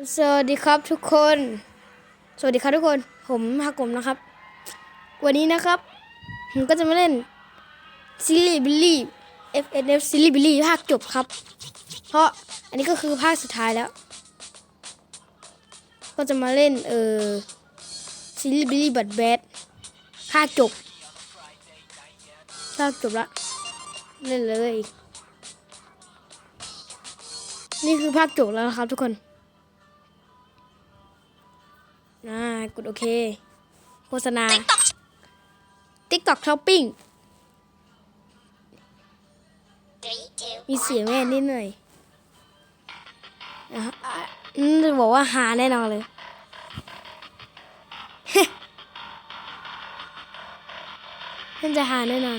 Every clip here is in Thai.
สวัสดีครับทุกคน สวัสดีครับทุกคน ผมฮากมนะครับ วันนี้นะครับ ผมก็จะมาเล่นซิลลี่บิลลี่ FNF ซิลลี่บิลลี่ภาคจบครับ เพราะอันนี้ก็คือภาคสุดท้ายแล้ว ก็จะมาเล่นเออซิลลี่บิลลี่บัตแบดภาคจบ ภาคจบละ เล่นเลย นี่คือภาคจบแล้วนะครับทุกคนากดโอเค โฆษณา TikTok Shopping มีเสียงแม่นิดหน่อยนะฮะอะอืมจะบอกว่าหาแน่นอนเลยเพื่อนจะหาแน่นอน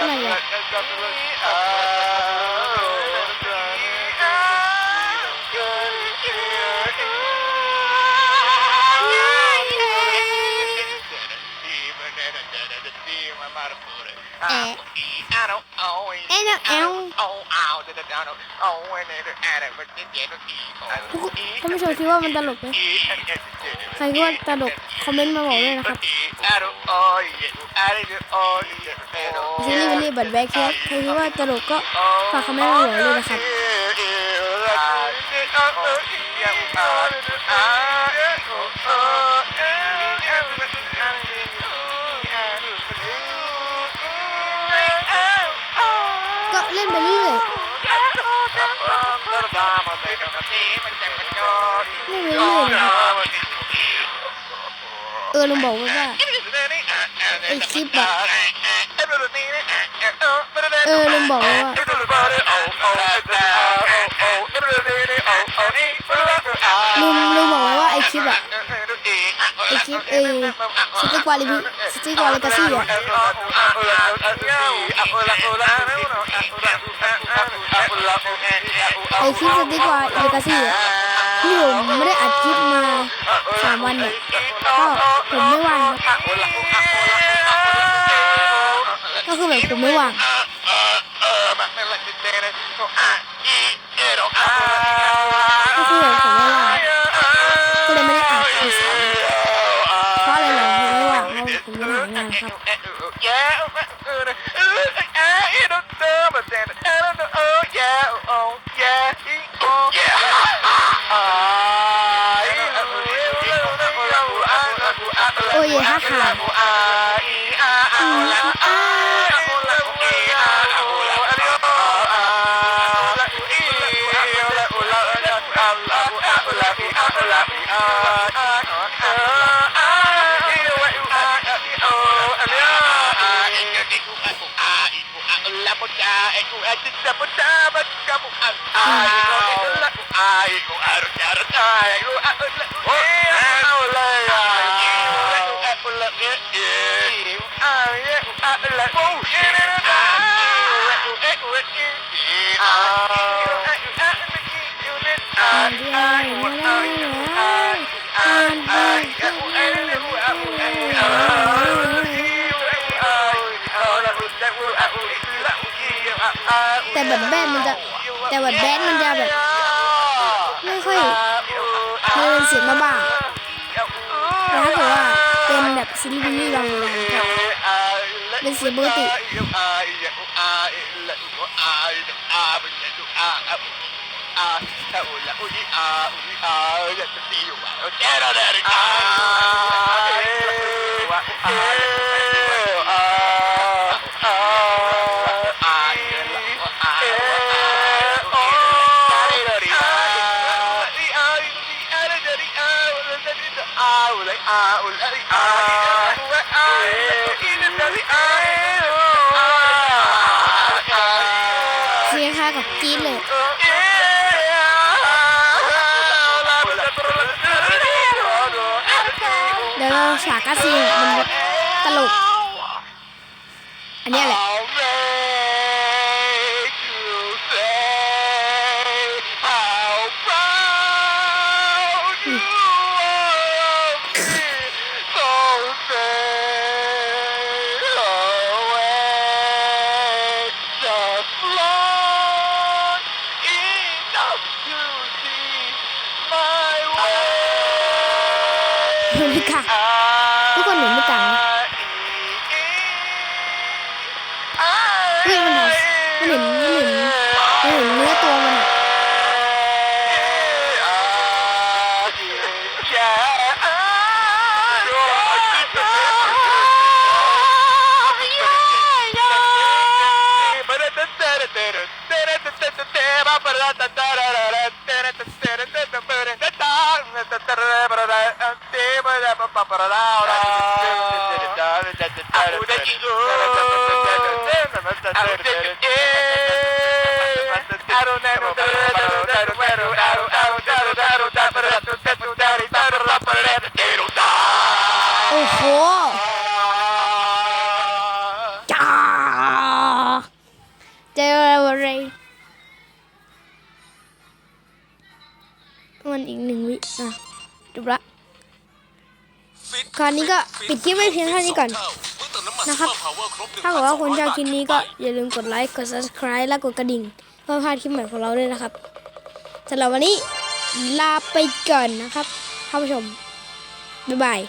ด้งดีเด้งเอ้ยเอ้ ใครคิดว่าตลกคอมเมนต์มาบอกด้วยนะครับซีรีส์วิลลี่บัตแบ็คครับใครคิดว่าตลกก็ฝากคอมเมนต์มาบอกด้วยนะครับก็เล่นไปเรื่อยเล่นไปเรื่อยๆเออลุงบอกว่าไอ้คลิปอะเออลุงบอกว่าลุงลุงบอกว่าไอ้คลิปอะไอ้คลิปเออสติ๊กวาลิบิสติ๊กวาลิกาซี่อะไอ้คลิปสติ๊กวาลิกาซี่อะ ผมไม่ได้อัดคลิปมาสามวันเนี่ยก็ผมไม่ว่างครับก็คือแบบผมไม่ว่าง อ่ แต่แบบแบนมันจะ แต่แบบแบนมันจะแบบ ไม่ค่อยมีเสียงมาบ้างแต่ถ้าเกิดว่าเป็นแบบซีรีส์วิลลี่บางอย่างก็เป็นเสียงปกติอ่า เสียค่ากับจีนเลยเดี๋ยวเราฉากกัสซีมันตลก อันนี้แหละ ไม่กล้าทุกคนเห็นไม่ต่างนะเฮ้ยมันมันเห็นมันเห็น โคราวนี้ก็ปิดคลิปไว้เพียงเท่านี้ก่อนนะครับถ้าเกิดว่าคุณชอบคลิปนี้ก็อย่าลืมกดไลค์กด subscribe และกดกระดิ่งเพื่อพลาดคลิปใหม่ของเราด้วยนะครับสำหรับวันนี้ลาไปก่อนนะครับท่านผู้ชมบ๊ายบาย